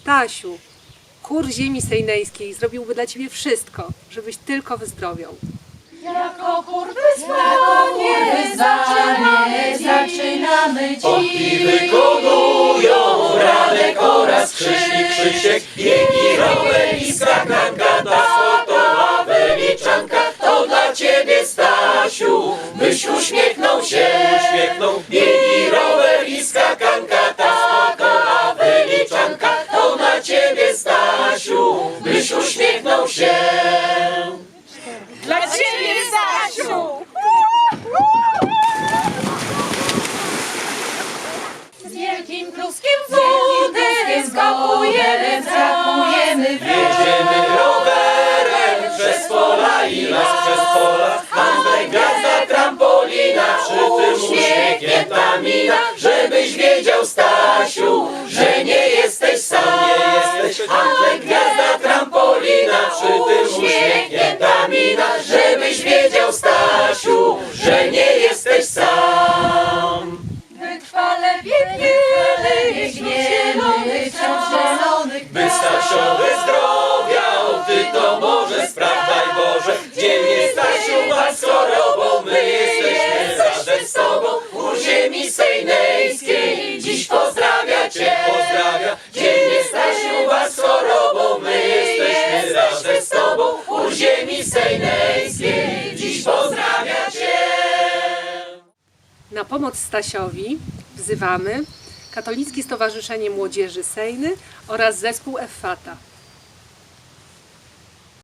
Stasiu, kur ziemi sejnejskiej zrobiłby dla ciebie wszystko, żebyś tylko wyzdrowiał. Jako kurwy spokojnie zaczynamy, zaczynamy I dziś. wykonują Radek oraz Krzyśnik Krzysiek Biegi, rower i skakanka Ta sportowa wyliczanka To dla ciebie Stasiu Byś uśmiechnął się uśmiechnął Biegi, uśmiechnął się Dla ciebie! Z wielkim kruskiem wódę z tobą. U ziemi sejnejskiej, dziś pozdrawia cię, pozdrawia. Dzielnie Stasiu was z chorobą, my jesteśmy razem z tobą. U ziemi sejnejskiej, dziś pozdrawia cię. Na pomoc Stasiowi wzywamy Katolickie Stowarzyszenie Młodzieży Sejny oraz zespół Effata.